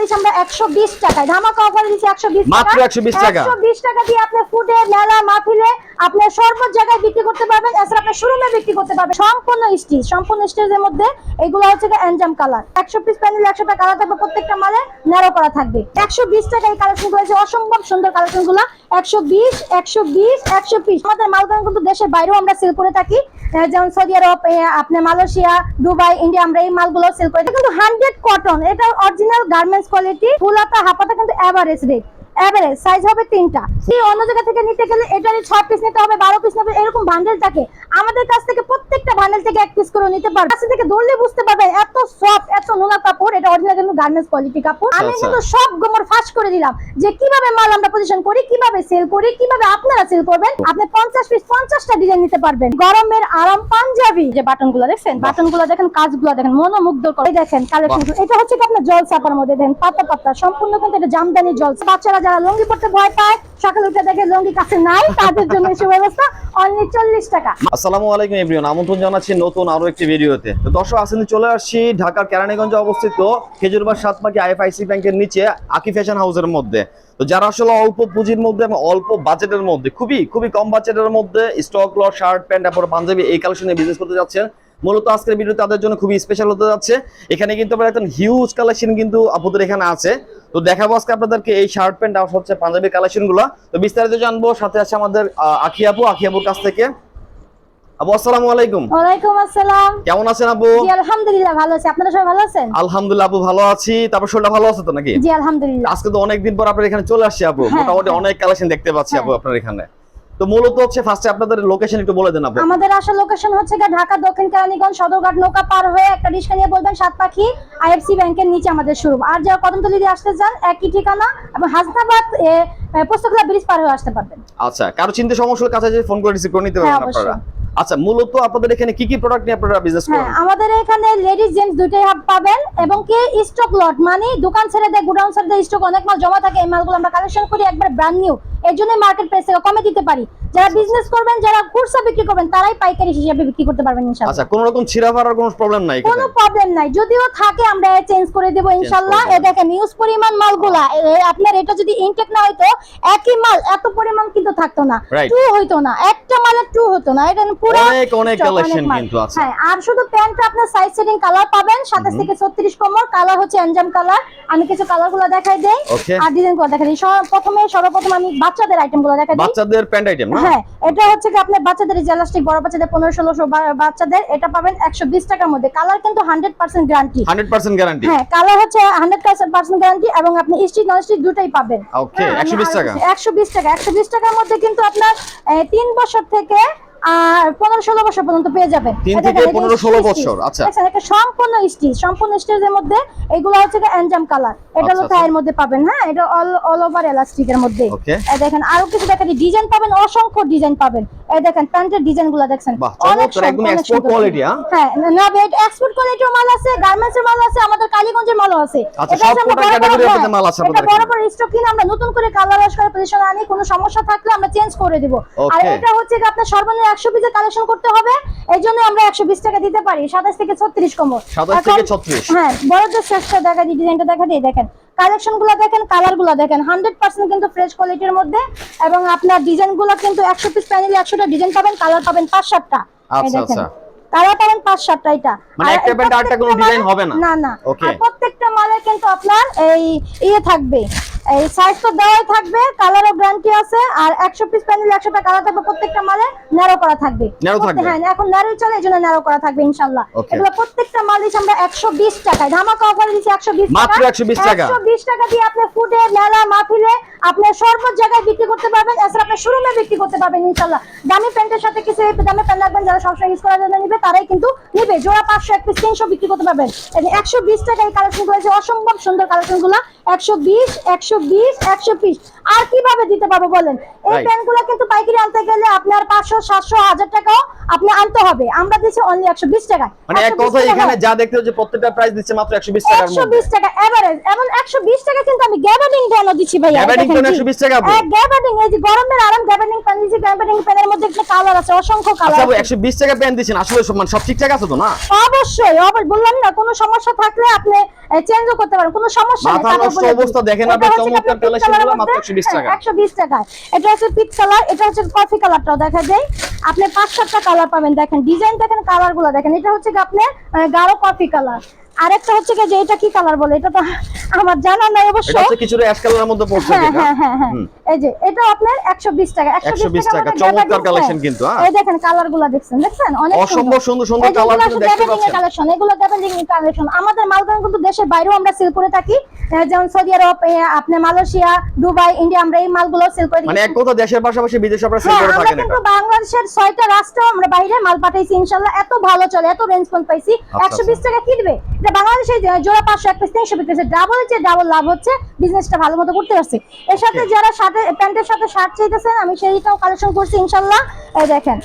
দিচ্ছি আমরা একশো বিশ টাকায় ধামাকা অফার দিচ্ছি একশো বিশ মাত্র 120 টাকা। একশো বিশ টাকা দিয়ে আপনি ফুটে মেলা মাহফিলে আপনি সর্ব জায়গায় বিক্রি করতে পারবেন, এছাড়া আপনি শোরুমে বিক্রি করতে পারবেন। সম্পূর্ণ স্টিচ, সম্পূর্ণ স্টিচের মধ্যে এগুলো হচ্ছে এনজাম কালার। একশো পিস প্যানেল একশো টাকা কালার থাকবে, প্রত্যেকটা মালে ন্যারো করা থাকবে। একশো বিশ টাকা এই কালেকশন করেছে অসম্ভব সুন্দর কালেকশনগুলো। একশো বিশ একশো বিশ, একশো পিস আমাদের মালগুলো কিন্তু দেশের বাইরেও আমরা সেল করে থাকি। যেমন সৌদি আরব আপনার মালয়েশিয়া, দুবাই, ইন্ডিয়া, আমরা এই মালগুলো সেল করে কিন্তু হান্ড্রেড কটন এটা অরিজিনাল গার্মেন্টস কোয়ালিটি ফুলাতা হাফাতা কিন্তু এভারেজ রেট এভারেজ সাইজ হবে তিনটা। সেই অন্য জায়গা থেকে নিতে গেলে এটারই ছয় পিস নিতে হবে বারো পিস নেবে এরকম বান্ডেল থাকে। আমাদের কাছ থেকে প্রত্যেকটা বান্ডেল থেকে এক পিস করে নিতে পারবে। কাছ থেকে ধরলে বুঝতে পারবেন এত সফট এত নোনা কাপড় এটা অরিজিনাল কিন্তু গার্মেন্টস কোয়ালিটি কাপড়। আমি আচ্ছা। কিন্তু সব গোমর ফাঁস করে দিলাম যে কীভাবে মাল আমরা পজিশন করি কীভাবে সেল করি কীভাবে আপনারা সেল করবেন। আপনি পঞ্চাশ পিস পঞ্চাশটা ডিজাইন নিতে পারবেন। গরমের আরাম পাঞ্জাবি। যে বাটনগুলো দেখছেন? বাটনগুলো দেখেন কাজগুলো দেখেন মনোমুগ্ধ করে দেখেন কালেকশন এটা হচ্ছে কি আপনার জল চাপার মধ্যে দেখেন পাতা পাতা সম্পূর্ণ কিন্তু এটা জামদানি জল বাচ্চারা যারা লঙ্গি পড়তে ভয় পায়, সকালে উঠে দেখে লঙ্গি কাছে নাই, তাদের জন্য এই ব্যবস্থা অনলি চল্লিশ টাকা। আসসালামু আলাইকুম এভরিওয়ান আমন্ত্রণ জানাচ্ছি নতুন আরও একটি ভিডিওতে। তো দর্শক আসেন চলে আসছি ঢাকার কেরানীগঞ্জে অবস্থিত খেজুরবাগ সাতপাকি আইএফআইসি ব্যাংকের নিচে আকি ফ্যাশন হাউসের মধ্যে। তো যারা আসলে অল্প পুঁজির মধ্যে এবং অল্প বাজেটের মধ্যে, খুবই খুবই কম বাজেটের মধ্যে স্টক লট শার্ট প্যান্ট তারপর পাঞ্জাবি এই কালেকশনে বিজনেস করতে যাচ্ছেন মূলত আজকের ভিডিও তাদের জন্য খুবই স্পেশাল হতে যাচ্ছে। এখানে কিন্তু আপনার একটা হিউজ কালেকশন কিন্তু আপনাদের এখানে আছে। তো দেখাবো আজকে আপনাদেরকে এই শার্ট প্যান্ট আর হচ্ছে পাঞ্জাবি কালেকশনগুলো। তো বিস্তারিত জানব সাথে আছে আমাদের আখি আপু। আখি আপুর কাছ থেকে। আপু আসসালামু আলাইকুম। ওয়ালাইকুম আসসালাম। কেমন আছেন আপু? জি আলহামদুলিল্লাহ ভালো আছি। আপনারা সবাই ভালো আছেন? আলহামদুলিল্লাহ আপু ভালো আছি। তারপর শরীরটা ভালো আছে তো নাকি? জি আলহামদুলিল্লাহ। আজকে তো অনেকদিন পর আপনার এখানে চলে আসছি আপু। হ্যাঁ, মোটামুটি হ্যাঁ। অনেক কালেকশন দেখতে পাচ্ছি আপু হ্যাঁ। আপনার এখানে। তো মূলত হচ্ছে ফার্স্টে আপনাদের লোকেশন একটু বলে দেন আপনি আমাদের আসল লোকেশন হচ্ছে ঢাকা দক্ষিণ কেরানীগঞ্জ সদরঘাট নৌকা পার হয়ে একটা রিক্সা নিয়ে বলবেন সাত পাখি আইএফসি ব্যাংকের নিচে আমাদের শুরু আর যারা কদমতলি দিয়ে আসতে চান একই ঠিকানা এবং হাসনাবাদ পুস্তকলা ব্রিজ পার হয়ে আসতে পারবেন। আচ্ছা কারও চিন্তা সমস্যা হলে কাছে যে ফোন করে রিসিভ করে নিতে হ্যাঁ, পারবেন আপনারা। অবশ্যই। আচ্ছা মূলত আপনাদের এখানে কি কি প্রোডাক্ট নিয়ে আপনারা বিজনেস হ্যাঁ করেন? আমাদের এখানে লেডিস জেন্টস দুইটাই হাব পাবেন এবং কি স্টক লট মানে দোকান ছেড়ে দেয় গুডাউন ছেড়ে দেয় স্টক অনেক মাল জমা থাকে এই মালগুলো আমরা কালেকশন করি একবার ব্র্যান্ড নিউ এর জন্য মার্কেট প্রাইস থেকে কমে দিতে পারি। যারা বিজনেস করবেন যারা খুচরা বিক্রি করবেন তারাই পাইকারি হিসেবে বিক্রি করতে পারবেন ইনশাআল্লাহ। আচ্ছা কোনো রকম ছিঁড়া ফাড়ার কোনো প্রবলেম নাই কোনো প্রবলেম নাই। যদিও থাকে আমরা চেঞ্জ করে দেব ইনশাআল্লাহ। করে এ দেখেন নিউজ পরিমাণ মালগুলা আপনার এটা যদি ইনটেক না হইতো একই মাল এত পরিমাণ কিন্তু থাকতো না। টু হইতো না। একটা মালের টু হতো না। এটা পুরো অনেক অনেক কালেকশন কিন্তু আছে। হ্যাঁ আর শুধু প্যান্টটা আপনার সাইজ সেটিং কালার পাবেন সাতাশ থেকে ছত্রিশ কমর কালার হচ্ছে এনজাম কালার আমি কিছু কালারগুলো দেখাই দেই। আর ডিজাইনগুলো দেখাই দিই। প্রথমে সর্বপ্রথম আমি বাচ্চাদের আইটেমগুলো দেখাই দিই। বাচ্চাদের প্যান্ট আইটেম না? হ্যাঁ এটা হচ্ছে কি আপনার বাচ্চাদের জেলাস্টিক বড় বাচ্চাদের পনেরো ষোলোশো বাচ্চাদের এটা পাবেন একশো বিশ টাকার মধ্যে। কালার কিন্তু হান্ড্রেড পার্সেন্ট গ্যারান্টি 100% গ্যারান্টি হ্যাঁ কালার হচ্ছে হান্ড্রেড পার্সেন্ট গ্যারান্টি এবং আপনি স্টিক নন স্টিক দুটাই পাবেন। ওকে 120 টাকা। একশো বিশ টাকা একশো বিশ টাকার মধ্যে কিন্তু আপনার তিন বছর থেকে আর পনেরো ষোলো বছর পর্যন্ত পেয়ে যাবেন তিন থেকে দেখেন, এটা 15 16 stitch, বছর, আচ্ছা। এটা সম্পূর্ণ স্টিচ সম্পূর্ণ স্টিচের মধ্যে এগুলো হচ্ছে এনজাম কালার এটা হলো আচ্ছা, থাইয়ের মধ্যে পাবেন হ্যাঁ? এটা অল অল ওভার এলাস্টিকের মধ্যে। দেখেন আরও কিছু দেখেন ডিজাইন পাবেন অসংখ্য ডিজাইন পাবেন। এই দেখেন প্যান্টের ডিজাইনগুলো দেখছেন হ্যাঁ? হ্যাঁ না এক্সপোর্ট কোয়ালিটির মাল আছে গার্মেন্টস এর মাল আছে আমাদের কালীগঞ্জের মালও আছে। আচ্ছা, এটা বড় বড়- হ্যাঁ, আছে এটা বড় বড় স্টক কিনে আমরা নতুন করে কালার ওয়াশ করে পজিশন আনি কোনো সমস্যা থাকলে আমরা চেঞ্জ করে দিব। আর এটা হচ্ছে আপনার সর্বনিম্ন একশো পিসের কালেকশন করতে হবে এই জন্য আমরা একশো বিশ টাকা দিতে পারি। সাতাশ থেকে ছত্রিশ কমর। 27 থেকে 36 হ্যাঁ বড়দের শেষটা দেখা দিই ডিজাইনটা দেখা দিই দেখেন। কালেকশনগুলো দেখেন কালারগুলো দেখেন। হান্ড্রেড পার্সেন্ট কিন্তু ফ্রেশ কোয়ালিটির মধ্যে এবং আপনার ডিজাইনগুলো কিন্তু একশো পিস প্যানেলে একশোটা ডিজাইন পাবেন কালার পাবেন পাঁচ সাতটা। আচ্ছা, আচ্ছা। কালার পাবেন পাঁচ সাতটা এটা মানে একটা প্যান্ট কোনো ডিজাইন হবে না? না না. আর প্রত্যেকটা মালে কিন্তু আপনার এই ইয়ে থাকবে এই সাইজ তো দেওয়াই থাকবে কালারও গ্যারান্টি আছে আর একশো পিস প্যানেল কালার থাকবে প্রত্যেকটা মালে ন্যারো করা থাকবে? হ্যাঁ এখন ন্যারো চলে এই জন্য ন্যারো করা থাকবে ইনশাল্লাহ এগুলো প্রত্যেকটা মাল দিচ্ছি আমরা একশো বিশ টাকায় ধামাকা অফারে দিচ্ছি একশো বিশ মাত্র 120 টাকা। একশো বিশ টাকা দিয়ে আপনি ফুডে মেলা মাহফিলে আপনি সর্ব জায়গায় বিক্রি করতে পারবেন শোরুমে বিক্রি করতে পারবেন ইনশাল্লাহ দামি প্যান্টের সাথে কিছু দামি প্যান্ট রাখবেন, যারা সবসময় ইউজ করার জন্য নিবে, তারাই কিন্তু নিবে। জোড়া পাঁচশো, এক পিস তিনশো বিক্রি করতে পারবেন। একশো বিশ টাকা এই কালেকশন করেছে অসম্ভব সুন্দর কালেকশনগুলো একশো বিশ একশো বিশ একশো আর কীভাবে দিতে পারব বলেন? এই কিন্তু পাইকারি আনতে গেলে আপনার পাঁচশো সাতশো হাজার টাকাও আপনি আনতে হবে। আমরা দিচ্ছি অনলি একশো বিশ টাকা। মানে এক কথা এখানে যা দেখতে হচ্ছে প্রত্যেকটা প্রাইস দিচ্ছে মাত্র 120 টাকার একশো বিশ টাকা এভারেজ একশো বিশ টাকা কিন্তু আমি গ্যাবার্ডিং দিচ্ছি ভাই Gabardine লিংটন 120 টাকা গ্যাবার্ডিং এই যে গরমের আরাম গ্যাবার্ডিং প্যান গ্যাবার্ডিং প্যানের মধ্যে একটা কালার আছে অসংখ্য আচ্ছা কালার আপু 120 টাকা প্যান দিছেন আসলে সব মানে সব ঠিকঠাক আছে তো না? অবশ্যই অবশ্যই বললাম না কোনো সমস্যা থাকলে আপনি চেঞ্জও করতে পারেন কোনো সমস্যা নেই দিই। অবস্থা দেখেন এটা আপনি হচ্ছে চমৎকার আপনার pink collection গুলো colour-এর মাত্র 120 টাকা। 120 টাকায় এটা হচ্ছে পিচ কালার এটা হচ্ছে কফি কালারটাও দেখা যায় আপনি পাঁচ সাতটা কালার পাবেন দেখেন ডিজাইন দেখেন কালারগুলো দেখেন এটা হচ্ছে কি আপনার গাঢ় কফি কালার আরেকটা হচ্ছে যে এটা কি কালার বলে? এটা তো আমার জানা নাই অবশ্য। এটা হচ্ছে কিছুটা অ্যাশ কালারের মধ্যে পড়ছে হ্যাঁ হ্যাঁ হ্যাঁ হ্যাঁ। এই যে এটা আপনার 120 টাকা। 120 120 টাকা, চমৎকার gabardine collection pen। কিন্তু, হ্যাঁ। এই দেখেন কালারগুলো দেখছেন দেখছেন? অনেক অসম্ভব সুন্দর সুন্দর কালার কিন্তু দেখতে পাচ্ছেন। কালেকশন এগুলো গ্যাবার্ডিং কালেকশন আমাদের মালগান কিন্তু দেশের বাইরেও আমরা সেল করে থাকি। যেমন সৌদি আরব এ, আপনার মালয়েশিয়া দুবাই ইন্ডিয়া আমরা এই মালগুলো সেল করে মানে এক কথা দেশের পাশাপাশি বিদেশে আপনারা সেল হ্যাঁ করে থাকি কিন্তু বাংলাদেশের ছয়টা রাষ্ট্র আমরা বাইরে মাল পাঠাইছি ইনশাল্লাহ। এত ভালো চলে এত রেসপন্স পাইছি। আচ্ছা, একশো বিশ টাকা কিনবে এটা বাংলাদেশে জোড়া পাঁচশো এক পিস তিনশো বিক্রি ডাবল যে ডাবল লাভ হচ্ছে বিজনেসটা ভালো মতো করতে পারছি এর সাথে যারা সাথে প্যান্টের সাথে শার্ট চাইতেছেন আমি সেইটাও কালেকশন করছি ইনশাল্লাহ দেখেন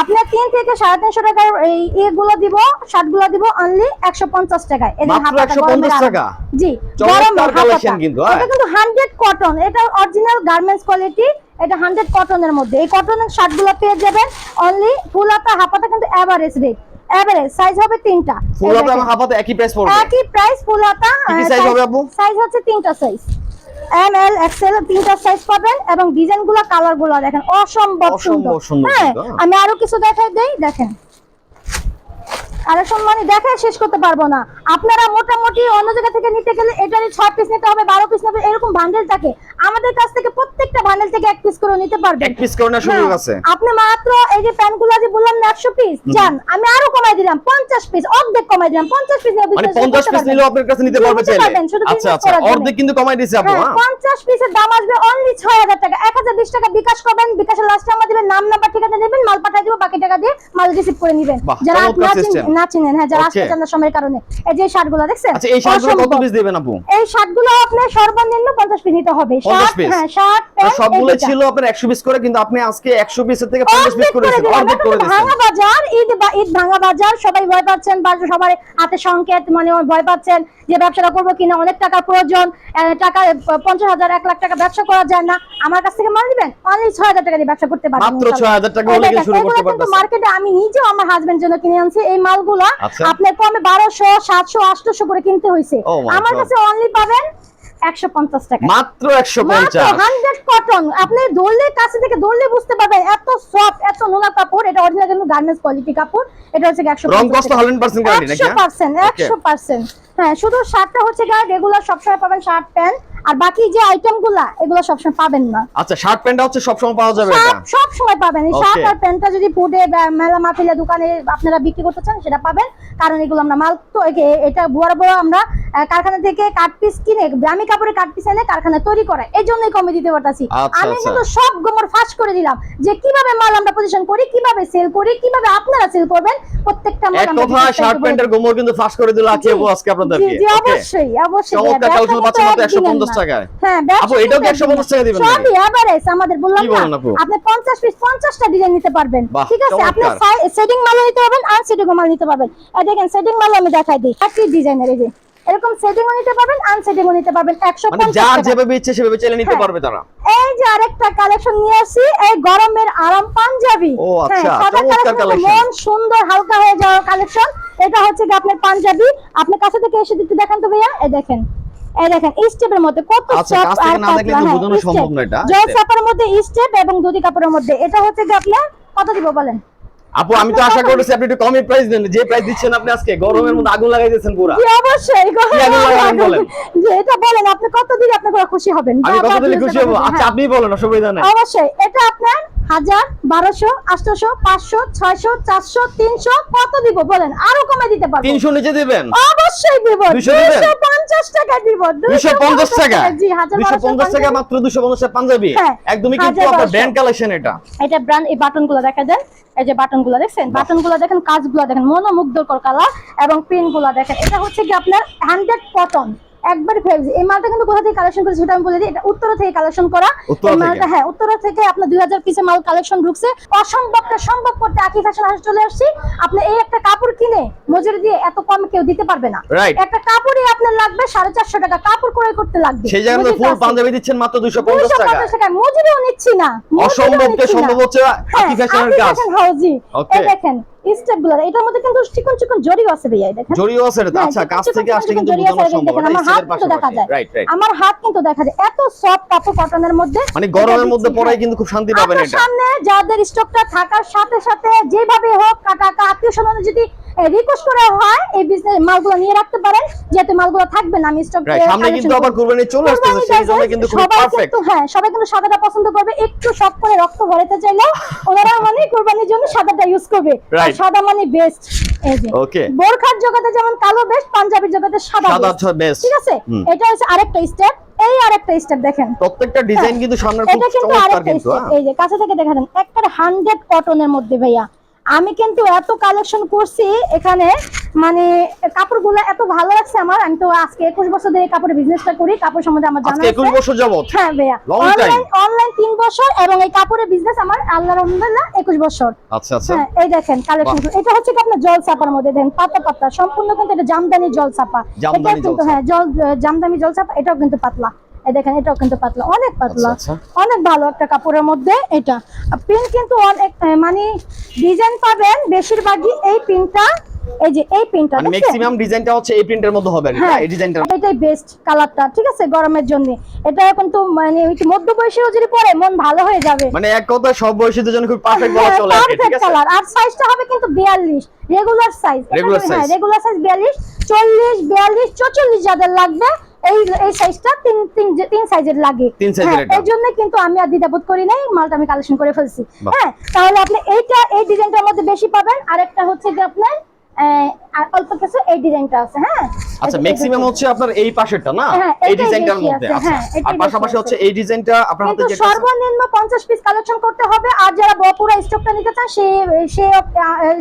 আপনার তিন থেকে সাড়ে তিনশো টাকার এই এগুলো দিব শার্টগুলো দিব অনলি একশো পঞ্চাশ টাকায় এদের মাত্র হাফ হাতা 150 গরমের আরাম। টাকা? জি। কিন্তু, হ্যাঁ। এটা কিন্তু হান্ড্রেড কটন এটা অরিজিনাল গার্মেন্টস কোয়ালিটি এটা হান্ড্রেড কটনের মধ্যে এই কটনের শার্টগুলো পেয়ে যাবেন অনলি ফুল হাতা হাফ কিন্তু এভারেজ রেট এভারেজ সাইজ হবে তিনটা। ফুল হাতা এবং হাফ হাতা একই প্রাইস পড়বে। একই প্রাইস ফুল হাতা কি সাইজ হবে আপু? সাইজ হচ্ছে তিনটা সাইজ এম এল এক্সেল তিনটা সাইজ পাবেন এবং ডিজাইনগুলো কালারগুলো কালারগুলো দেখেন অসম্ভব অসম্ভব সুন্দর। হ্যাঁ? হ্যাঁ। আমি আরও কিছু দেখাই দেই দেখেন। কালেকশন মানে দেখে শেষ করতে পারব না। আপনারা মোটামুটি অন্য জায়গা থেকে নিতে গেলে এটারই ছয় পিস নিতে হবে বারো পিস নিতে হবে এরকম বান্ডেল থাকে। আমাদের কাছ থেকে প্রত্যেকটা বান্ডেল থেকে এক পিস করে নিতে পারবেন। এক পিস করে নেওয়ার সুযোগ হ্যাঁ, আছে। আপনি মাত্র এই যে প্যান্টগুলো যে বললাম না একশো পিস যান আমি আরও কমাই দিলাম পঞ্চাশ পিস অর্ধেক কমাই দিলাম পঞ্চাশ পিস মানে 50 পিস নিলেও আপনার কাছে নিতে পারবে চাইলে। আচ্ছা আচ্ছা অর্ধেক কিন্তু কমাই দিয়েছে আপু হ্যাঁ পঞ্চাশ পিসের দাম আসবে অনলি ছয় হাজার টাকা এক হাজার বিশ টাকা বিকাশ করবেন বিকাশের লাস্টে আমার দিবেন নাম নাম্বার ঠিকানা দেবেন মাল দিব বাকি টাকা দিয়ে মাল রিসিভ করে নিবেন। যারা না চিনেন হ্যাঁ যারা আসতে চান সময়ের কারণে। এই যে দেখছেন? আচ্ছা এই শার্টগুলো কত পিস দিবেন আপু? এই আপনার সর্বনিম্ন পঞ্চাশ পিস নিতে হবে। শার্ট হ্যাঁ শার্ট সবগুলো ছিল আপনার 100 পিস করে কিন্তু আপনি আজকে 100 পিসের থেকে 50 পিস করে দিয়েছেন অর্ধেক করে দিয়েছেন ভাঙা বাজার ঈদ বা ঈদ ভাঙা বাজার সবাই ভয় পাচ্ছেন বা সবার হাতে সংকেত মানে ভয় পাচ্ছেন যে ব্যবসাটা করব কিনা অনেক টাকার প্রয়োজন টাকা পঞ্চাশ হাজার এক লাখ টাকা ব্যবসা করা যায় না। আমার কাছ থেকে মাল দিবেন অনলি ছয় হাজার টাকা দিয়ে ব্যবসা করতে পারবেন মাত্র ইনশাআল্লাহ। 6000 টাকা হলে শুরু করতে কিন্তু পারতেছেন। মার্কেটে আমি নিজেও আমার হাজবেন্ড জন্য কিনে আনছি। এই মালগুলো আচ্ছা। আপনার কমে করে কিনতে আমার. কাছে অনলি পাবেন একশো পঞ্চাশ টাকা। মাত্র 150 হান্ড্রেড কটন আপনি ধরলে কাছে থেকে ধরলে বুঝতে পারবেন এত সফট এত নোনা কাপড়। এটা অরিজিনাল কিন্তু গার্মেন্টস কোয়ালিটি কাপড়। এটা হচ্ছে একশো রং কষ্ট 100% গ্যারান্টি নাকি একশো পার্সেন্ট একশো পার্সেন্ট হ্যাঁ শুধু শার্টটা হচ্ছে গিয়ে রেগুলার সবসময় পাবেন শার্ট প্যান্ট। আর বাকি যে আইটেমগুলা এগুলো সবসময় পাবেন না। আচ্ছা শার্ট প্যান্টটা হচ্ছে সব সময় পাওয়া যাবে এটা? সব সময় পাবেন। এই শার্ট আর প্যান্টটা যদি ফুডে মেলা মাফিলে দোকানে আপনারা বিক্রি করতে চান সেটা পাবেন। কারণ এগুলো আমরা মাল তো এটা বড় বড় আমরা কারখানা থেকে কাট পিস কিনে দামি কাপড়ের কাট পিস এনে কারখানা তৈরি করে এই জন্যই কমে দিতে পারতাছি। আচ্ছা, আমি আচ্ছা। কিন্তু সব গোমর ফাঁস করে দিলাম যে কীভাবে মাল আমরা পজিশন করি কীভাবে সেল করি কীভাবে আপনারা সেল করবেন প্রত্যেকটা মাল এক আমরা কথা শার্ট প্যান্টের গোমর কিন্তু ফাঁস করে দিল আজকে আজকে আপনাদেরকে জি, অবশ্যই অবশ্যই চমৎকার ব্যবসা কালেকশন পাচ্ছেন মাত্র 150 টাকায়। হ্যাঁ আপু, এটাও কি 150 টাকা দিবেন সবই এভারেজ আমাদের বললাম? না। আপনি 50 পিস 50টা ডিজাইন নিতে পারবেন। ঠিক আছে আপনি। সেটিং মাল নিতে পারবেন আর সেটিং মাল নিতে পারবেন। দেখেন সেটিং মাল আমি দেখাই দিই। একই ডিজাইনের এই যে। এরকম সেটিংও নিতে পারবেন আনসেটিংও নিতে পারবেন 150 মানে যার যেভাবে ইচ্ছে সেভাবে চাইলে নিতে হ্যাঁ। পারবে তারা। এই যে আরেকটা কালেকশন নিয়ে আসি এই গরমের আরাম পাঞ্জাবি। ও, আচ্ছা, হ্যাঁ, সাদা চমৎকার collection। মন সুন্দর হালকা হয়ে যাওয়ার কালেকশন এটা হচ্ছে কি আপনার পাঞ্জাবি। আপনার কাছে থেকে এসে একটু দেখেন তো ভাইয়া। এই দেখেন এই দেখেন স্টেপের মধ্যে কত আচ্ছা, কাছ থেকে আর না দেখলে তো হ্যাঁ, বোঝানো সম্ভব না এটা। জল। চাপার মধ্যে স্টেপ এবং দুটি কাপড়ের মধ্যে। এটা হচ্ছে কি আপনার কত দিব বলেন? আপু আমি তো আশা করতেছি আপনি একটু কমই প্রাইস দেন। যে প্রাইস দিচ্ছেন আপনি আজকে গরমের মধ্যে আগুন লাগাই দিয়েছেন পুরো। জি অবশ্যই গরম বলেন? যে এটা বলেন আপনি কত দিলে আপনি খুশি হবেন? আমি কত দিলে খুশি হব। আচ্ছা আপনি বলেন অসুবিধা নাই। অবশ্যই এটা আপনার হাজার বারোশো আটশোশো পাঁচশো ছয়শো চারশো তিনশো কত দিব বলেন? আরও কমে দিতে পারব। 300 নিচে দিবেন? অবশ্যই দিব। দুশো পঞ্চাশ টাকা দিব। 250 টাকা জি হাজার 250 টাকা মাত্র 250 টাকা পাঞ্জাবি? হ্যাঁ, একদমই কিন্তু আপনার ব্র্যান্ড কালেকশন এটা। এটা ব্র্যান্ড এই বাটনগুলো দেখা দেন এই যে বাটনগুলো দেখছেন? বাটনগুলো দেখেন কাজগুলো দেখেন মনোমুগ্ধকর কালার এবং প্রিন্টগুলো দেখেন। এটা হচ্ছে কি আপনার হান্ড্রেড কটন একবারে ফেভারিট এই মালটা কিন্তু কোথা থেকে কালেকশন করেছে সেটা আমি বলে দিই। এটা উত্তরা থেকে কালেকশন করা। এই মালটা হ্যাঁ উত্তরা থেকে আপনার দুই হাজার পিসের মাল কালেকশন ঢুকছে। অসম্ভবটা সম্ভব করতে আকি ফ্যাশন হাউস চলে আসছি। আপনি এই একটা কাপড় কিনে মজুরি দিয়ে এত কম কেউ দিতে পারবে না। একটা কাপড়ই আপনার লাগবে সাড়ে চারশো টাকা কাপড় ক্রয় করতে লাগবে। সেই জায়গায় ফুল পাঞ্জাবি দিচ্ছেন মাত্র দুইশো পঞ্চাশ টাকা মজুরিও নিচ্ছি না। অসম্ভবকে সম্ভব হচ্ছে আকি ফ্যাশনের কাজ হাউজি এই দেখেন স্টেপগুলো এটার মধ্যে কিন্তু চিকন চিকন জড়িও আছে ভাইয়া দেখেন। জড়িও আছে এটা। হ্যাঁ, আচ্ছা কাছ থেকে আসলে কিন্তু বোঝানো সম্ভব না। আমার হাত কিন্তু দেখা যায়। আমার হাত কিন্তু দেখা যায়। এত সফট কাপড় কটনের মধ্যে। মানে গরমের মধ্যে পরাই। কিন্তু খুব শান্তি পাবেন এটা। সামনে যাদের স্টকটা থাকার সাথে সাথে যেভাবে হোক কাটা আত্মীয় স্বজন যদি রিকোয়েস্ট করা হয় এই বিজনেস মালগুলো নিয়ে রাখতে পারেন যেহেতু মালগুলো থাকবে না আমি স্টক সামনে কিন্তু আবার কুরবানি চলে আসতেছে সেই জন্য কিন্তু খুব পারফেক্ট হ্যাঁ সবাই কিন্তু সাদাটা পছন্দ করবে একটু শখ করে রক্ত ভরাতে চাইলে ওনারা মানে কুরবানির জন্য সাদাটা ইউজ করবে। সাদা মানে বেস্ট ওকে বোরখার জগতে যেমন কালো বেস্ট পাঞ্জাবির জগতে সাদা বেস্ট ঠিক আছে? এটা হচ্ছে আরেকটা স্টেপ এই আরেকটা স্টেপ দেখেন। প্রত্যেকটা ডিজাইন কিন্তু সামনে খুব চমৎকার কিন্তু হ্যাঁ। এই যে কাছে থেকে দেখা দেন একটা হান্ড্রেড কটনের মধ্যে ভাইয়া। আমি কিন্তু এত কালেকশন করছি এখানে মানে কাপড়গুলো এত ভালো লাগছে আমার। আমি তো আজকে একুশ বছর ধরে কাপড়ের বিজনেসটা করি কাপড় সম্বন্ধে আমার জানা 21 বছর যাবত হ্যাঁ ভাইয়া। অনলাইন অনলাইন তিন বছর এবং এই কাপড়ের বিজনেস আমার আল্লাহ রহমদুল্লাহ একুশ বছর। আচ্ছা আচ্ছা। হ্যাঁ এই দেখেন কালেকশন এটা হচ্ছে কি আপনার জল চাপার মধ্যে দেখেন পাতা পাতা সম্পূর্ণ কিন্তু এটা জামদানি জল চাপা এটা কিন্তু হ্যাঁ জল জামদানি জল চাপা এটাও কিন্তু পাতলা। দেখেন এটাও কিন্তু পাতলা অনেক পাতলা আচ্ছা, অনেক ভালো একটা কাপড়ের মধ্যে এটা। প্রিন্ট কিন্তু অনেক মানে ডিজাইন পাবেন বেশিরভাগই এই প্রিন্টটা এই যে এই প্রিন্টটা মানে ম্যাক্সিমাম ডিজাইনটা হচ্ছে এই প্রিন্টের মধ্যে হবে আর কি, হ্যাঁ এই ডিজাইনটা এটাই বেস্ট কালারটা ঠিক আছে গরমের জন্য। এটা কিন্তু মানে মধ্য বয়সীও যদি পরে মন ভালো হয়ে যাবে। মানে এক কথা সব বয়সীদের জন্য খুব পারফেক্ট বলা চলে আর ঠিক আছে? কালার আর সাইজটা হবে কিন্তু 42 রেগুলার সাইজ Regular হ্যাঁ রেগুলার সাইজ 42 40 42 44 যাদের লাগবে এই এই সাইজটা তিন তিন তিন সাইজের লাগে। এর হ্যাঁ, এই জন্য কিন্তু আমি আর দ্বিধাবোধ করি নাই মালটা আমি কালেকশন করে ফেলছি। হ্যাঁ তাহলে আপনি এইটা এই ডিজাইনটার মধ্যে বেশি পাবেন। আর একটা হচ্ছে যে আপনার আর অল্প কিছু এই ডিজাইনটা আছে হ্যাঁ? আচ্ছা ম্যাক্সিমাম হচ্ছে আপনার এই পাশেরটা না? হ্যাঁ, এই ডিজাইনটার মধ্যে আচ্ছা। হ্যাঁ, আর পাশাপাশি হচ্ছে এই ডিজাইনটা আপনার হাতে যেটা সর্বনিম্ন পঞ্চাশ পিস কালেকশন করতে হবে আর যারা স্টকটা নিতে চান সে সে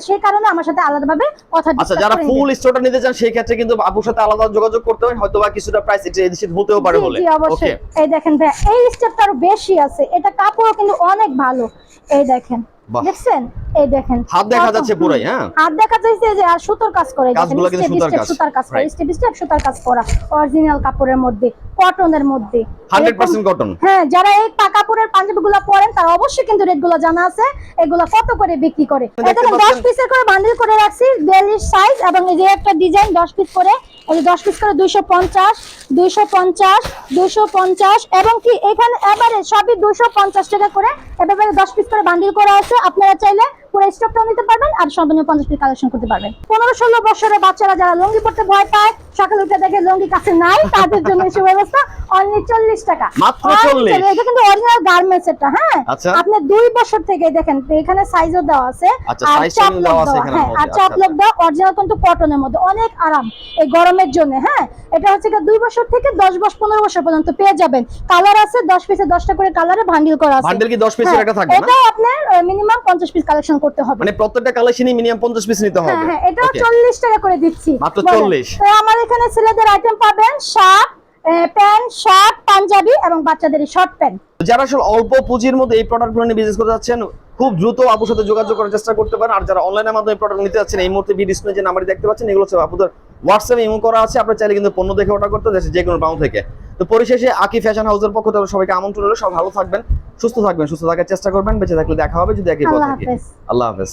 সেই কারণে আমার সাথে আলাদাভাবে কথা আচ্ছা যারা ফুল। স্টোরটা নিতে চান সেই ক্ষেত্রে কিন্তু আপুর সাথে আলাদা যোগাযোগ করতে হবে হয়তো বা কিছুটা প্রাইস এটা হতেও পারে বলে। ওকে এই দেখেন ভাই এই স্টেপটা আরও বেশি আছে এটা কাপড়ও কিন্তু অনেক ভালো। এই দেখেন দেখছেন? এই দেখেন হাত দেখা যাচ্ছে পুরাই, হ্যাঁ? হাত দেখা যাচ্ছে যে আর সুতোর কাজ করে কাজগুলো কিন্তু সুতার কাজ। সুতার কাজ করে স্টেপ স্টেপ সুতার কাজ করা অরিজিনাল কাপড়ের মধ্যে কটনের মধ্যে 100% এরকম- cotton। হ্যাঁ যারা এই কাপড়ের পাঞ্জাবি পরেন তারা অবশ্যই কিন্তু রেটগুলো জানা আছে এগুলো কত করে বিক্রি করে এখানে দশ পিসের করে বান্ডিল করে রাখছি বিয়াল্লিশ সাইজ এবং এই যে একটা ডিজাইন দশ পিস করে এই যে দশ পিস করে দুইশো পঞ্চাশ দুইশো পঞ্চাশ দুইশো পঞ্চাশ এবং কি এখানে এবারে সবই দুইশো পঞ্চাশ টাকা করে এবারে দশ পিস করে বান্ডিল করা আছে আপনারা চাইলে পুরো স্টকটাও নিতে পারবেন আর সর্বনিম্ন পঞ্চাশ পিস কালেকশন করতে পারবেন। পনেরো ষোলো বছরের বাচ্চারা যারা লঙ্গি পড়তে ভয় পায় সকালে উঠে দেখে লঙ্গি কাছে নাই তাদের জন্য এই সুব্যবস্থা অনলি চল্লিশ টাকা। মাত্র Only 40 এটা কিন্তু অরিজিনাল গার্মেন্টস এটা হ্যাঁ? আচ্ছা। আপনি দুই বছর থেকে দেখেন এখানে সাইজও দেওয়া আছে আচ্ছা, আর চাপ টাও দেওয়া হ্যাঁ আর চাপ আচ্ছা, লক দেওয়া অরিজিনাল কিন্তু কটনের মধ্যে। অনেক আরাম এই গরমের জন্য হ্যাঁ? এটা হচ্ছে দুই বছর থেকে দশ বছর পনেরো বছর পর্যন্ত পেয়ে যাবেন। কালার আছে দশ পিসে দশটা করে কালারে ভান্ডিল করা আছে। বান্ডেল কি 10 পিসের হ্যাঁ, একটা থাকবে না? এটাও আপনার মিনিমাম পঞ্চাশ পিস কালেকশন করতে হবে। মানে প্রত্যেকটা কালেকশনই মিনিমাম 50 পিস নিতে হবে। হ্যাঁ হ্যাঁ Okay. চল্লিশ টাকা করে দিচ্ছি। মাত্র 40 তো আমার এখানে ছেলেদের আইটেম পাবেন শার্ট প্যান্ট শার্ট পাঞ্জাবি এবং বাচ্চাদের শর্ট প্যান্ট যারা আসলে অল্প পুঁজির মধ্যে এই প্রোডাক্টগুলো নিয়ে বিজনেস করতে যাচ্ছেন খুব দ্রুত আপুর সাথে যোগাযোগ করার চেষ্টা করতে পারেন। আর যারা অনলাইনের মাধ্যমে প্রোডাক্ট নিতে যাচ্ছেন এই মুহূর্তে স্ক্রিনে যে নাম্বার দেখতে পাচ্ছেন এগুলো হচ্ছে আপুদের হোয়াটসঅ্যাপে ইমো করা আছে। আপনারা চাইলে কিন্তু পণ্য দেখে অর্ডার করতে দেশে যে কোনো প্রান্ত থেকে। তো পরিশেষে আকি ফ্যাশন হাউসের পক্ষ থেকে সবাইকে আমন্ত্রণ হলো সব ভালো থাকবেন সুস্থ থাকবেন সুস্থ থাকার চেষ্টা করবেন। বেঁচে থাকলে দেখা হবে যদি একই আল্লাহ হাফেজ।